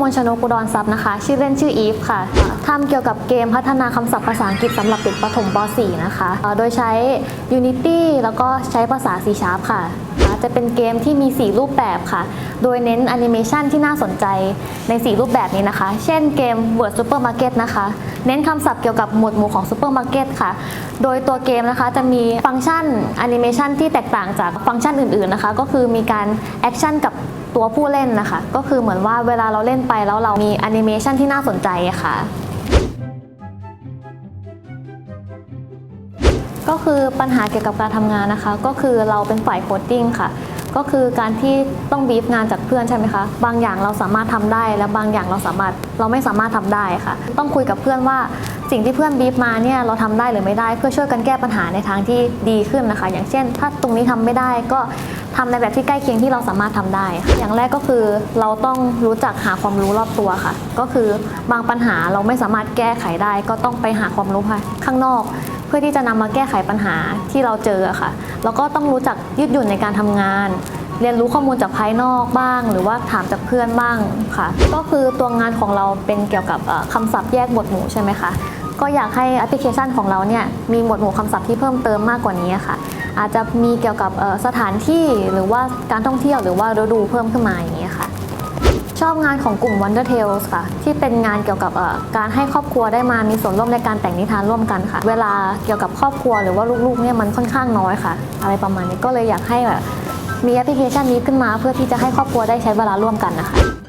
มลชนกุดรทรัพย์นะคะ ชื่อเล่นชื่ออีฟค่ะทำเกี่ยวกับเกมพัฒนาคำศัพท์ภาษาอังกฤษสำหรับเด็กประถมป .4 นะคะ โดยใช้ Unity แล้วก็ใช้ภาษา C Sharp ค่ะ จะเป็นเกมที่มี 4 รูปแบบค่ะ โดยเน้นแอนิเมชันที่น่าสนใจใน 4 รูปแบบนี้นะคะ เช่นเกม Word Supermarket นะคะ เน้นคำศัพท์เกี่ยวกับหมวดหมู่ของ Supermarket ค่ะ โดยตัวเกมนะคะจะมีฟังก์ชันแอนิเมชันที่แตกต่างจากฟังก์ชันอื่นๆนะคะ ก็คือมีการแอคชั่นกับ ตัวผู้เล่นนะคะ ก็คือเหมือนว่าเวลาเราเล่นไปแล้วเรามีแอนิเมชันที่น่าสนใจะค่ะ ก็คือปัญหาเกี่ยวกับการทำงานนะคะ ก็คือเราเป็นฝ่ายโคดดิ้งค่ะ ก็คือการที่ต้องบีฟงานจากเพื่อนใช่ไหมคะ บางอย่างเราสามารถทำได้ และบางอย่างเราสามารถเราไม่สามารถทำได้ค่ะ ต้องคุยกับเพื่อนว่า สิ่งที่เพื่อนบีฟมาเนี่ยเราทำได้หรือไม่ได้ เพื่อช่วยกันแก้ปัญหาในทางที่ดีขึ้นนะคะ อย่างเช่น ถ้าตรงนี้ทำไม่ได้ก็ทำในแบบที่ใกล้เคียงที่เราสามารถทำได้ อย่างแรกก็คือเราต้องรู้จักหาความรู้รอบตัวค่ะ ก็คือบางปัญหาเราไม่สามารถแก้ไขได้ ก็ต้องไปหาความรู้ภายข้างนอก เพื่อที่จะนำมาแก้ไขปัญหาที่เราเจอค่ะ แล้วก็ต้องรู้จักยืดหยุ่นในการทำงานเรียนรู้ข้อมูลจากภายนอกบ้าง หรือว่าถามจากเพื่อนบ้างค่ะ ก็คือตัวงานของเราเป็นเกี่ยวกับเอ่อคำศัพท์แยกหมวดหมู่ใช่ไหมคะ ก็อยากให้แอปพลิเคชันของเราเนี่ยมีหมวดหมู่คำศัพท์ที่เพิ่มเติมมากกว่านี้ค่ะ อาจจะมีเกี่ยวกับสถานที่หรือว่าการท่องเที่ยวหรือว่าฤดูเพิ่มขึ้นมาอย่างนี้ค่ะ ชอบงานของกลุ่ม Wonder Tales ค่ะ ที่เป็นงานเกี่ยวกับการให้ครอบครัวได้มามีส่วนร่วมในการแต่งนิทานร่วมกันค่ะ เวลาเกี่ยวกับครอบครัวหรือว่าลูกๆเนี่ยมันค่อนข้างน้อยค่ะ อะไรประมาณนี้ก็เลยอยากให้แบบมีแอปพลิเคชันนี้ขึ้นมาเพื่อที่จะให้ครอบครัวได้ใช้เวลาร่วมกันนะคะ